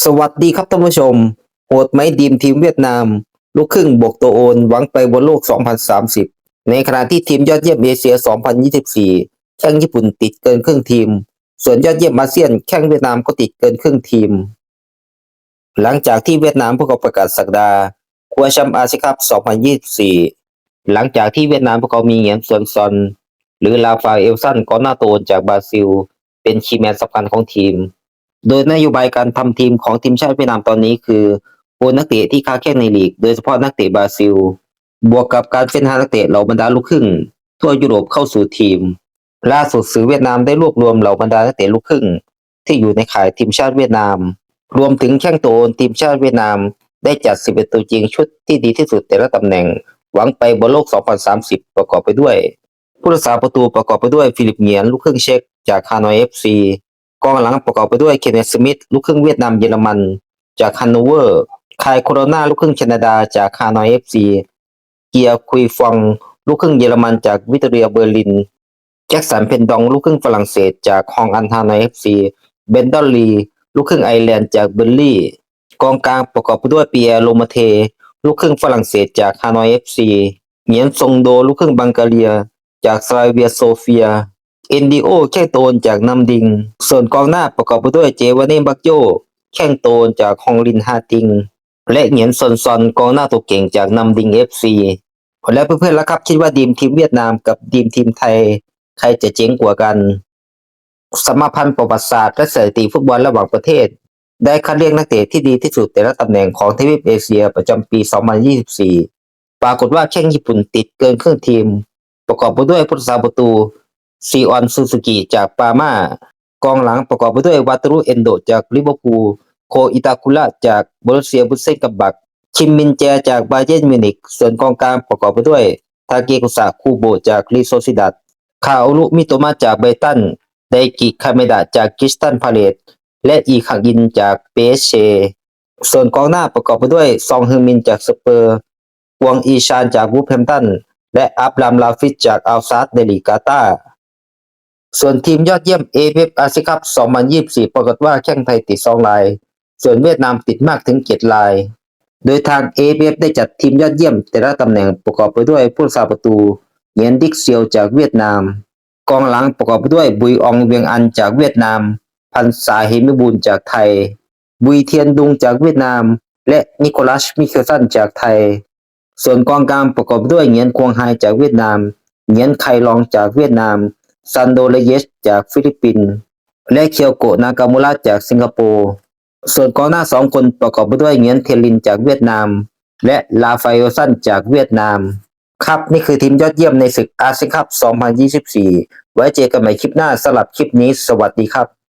สวัสดีครับท่านผู้ชม โหดไหมดีมทีมเวียดนาม ลูกครึ่งบวกตัวโอนหวังไปบนโลก 2030 ในขณะที่ทีมยอดเยี่ยมเอเชีย 2024 แข่งญี่ปุ่นติดเกินครึ่งทีม ส่วนยอดเยี่ยมอาเซียนแข่งเวียดนามก็ติดเกินครึ่งทีม หลังจากที่เวียดนามพวกเขาประกาศสักดาคว้าแชมป์อาเซียนคัพ 2024 หลังจากที่เวียดนามพวกเขามีเหงียนส่วนซอน หรือลาฟาเอลซันกอนนาโตนจากบราซิล เป็นคีย์แมนสำคัญของทีม โดยนโยบายการทำทีมของทีมชาติเวียดนามตอนนี้คือโอนนักเตะที่ค้าแข่งในลีก โดยเฉพาะนักเตะบราซิล บวกกับการเฟ้นหานักเตะเหล่าบรรดาลูกครึ่ง ทั่วยุโรปเข้าสู่ทีม ล่าสุดสื่อเวียดนามได้รวบรวมเหล่าบรรดานักเตะลูกครึ่ง ที่อยู่ในข่ายทีมชาติเวียดนาม รวมถึงแข้งโตนทีมชาติเวียดนาม ได้จัด 11 ตัวจริงชุดที่ดีที่สุดแต่ละตำแหน่ง หวังไปบนโลก 2030 ประกอบไปด้วย ผู้รักษาประตูประกอบไปด้วยฟิลิปเงียนลูกครึ่งเช็กจากฮานอยเอฟซี กองหลังประกอบไปด้วยเคนเนสมิธลูกครึ่งเวียดนามเยอรมัน จากฮันโนเวอร์คายโคโรนาลูกครึ่งแคนาดา จากฮานอยเอฟซีเกียร์คุยฟองลูกครึ่งเยอรมันจากวิตเรียเบอร์ลิน แจ็คสันเพนดองลูกครึ่งฝรั่งเศส จากฮองอันฮานอยเอฟซีเบนดอลลีลูกครึ่งไอร์แลนด์จากเบอร์ลี่ กองกลางประกอบไปด้วยเปียร์โลมาเท ลูกครึ่งฝรั่งเศสจากฮานอยเอฟซีเหมียนซงโดลูกครึ่งบังกาเรีย จากสลาเวียโซเฟีย เอนดิโอแข้งโตนจากนำดิง ส่วนกองหน้าประกอบไปด้วยเจวาเน่บักโยแข้งโตนจากฮองลินฮาติง และเหงียนซอนซอนกองหน้าตัวเก่งจากนำดิงเอฟซีและเพื่อนๆแล้วครับคิดว่าดีมทีมเวียดนามกับดีมทีมไทย ใครจะเจ๋งกว่ากัน สมาพันธ์ประวัติศาสตร์และสถิติฟุตบอลระหว่างประเทศ ได้คัดเลือกนักเตะที่ดีที่สุดแต่ละตำแหน่งของทวีปเอเชียประจำปี 2024 ปรากฏว่าแข้งญี่ปุ่นติดเกินครึ่งทีม ประกอบไปด้วยผู้รักษาประตู ซีออนซูซูกิจากปาม่ากองหลังประกอบไปด้วยวัตรุเอนโดจากลิเวอร์พูลโคอิตาคุระจากบรุเซียบุเซนกับบักคิมมินแจจากบาเยร์นมิวนิกส่วนกองกลางประกอบไปด้วย ทาเกกุสะคูโบจากลีโซซิดัดคาโอรุมิโตมะจากไบตันไดกิคาเมดะจากกิสตันพาเลตและอีคังยินจากเปเช ส่วนกองหน้าประกอบไปด้วยซองฮึงมินจากสเปอร์กวงอีชานจากวูฟแฮมตัน และอับรามลาฟิตจากอัลซาดเดลิกาตา ส่วนทีมยอดเยี่ยมเอเ f อาเซียนคัพ2024 ปรากฏว่าแข้งไทยติดสองลาย ส่วนเวียดนามติดมากถึงเจ็ดลาย โดยทาง a อ f ได้จัดทีมยอดเยี่ยม แต่ละตำแหน่งประกอบไปด้วยผู้รักษาประตูเงียนดิกเซียวจากเวียดนาม กองหลังประกอบไปด้วยบุยอองเวียงอันจากเวียดนาม พันษาเฮมิบูลจากไทย บุยเทียนดุงจากเวียดนาม และนิโคลัสมิเคลสันจากไทย ส่วนกองกลางประกอบด้วยเหงียนควงไฮจากเวียดนามเหงียนไคลองจากเวียดนาม ซันโดเลเยสจากฟิลิปปินส์และเคียวโกะนากามุระจากสิงคโปร์ส่วนกองหน้าสองคนประกอบไปด้วยเงียนเทลินจากเวียดนาม และลาฟาเอซันจากเวียดนาม ครับนี่คือทีมยอดเยี่ยมในศึกอาเซียนคัพ 2024 ไว้เจอกันใหม่คลิปหน้าสลับคลิปนี้ สวัสดีครับ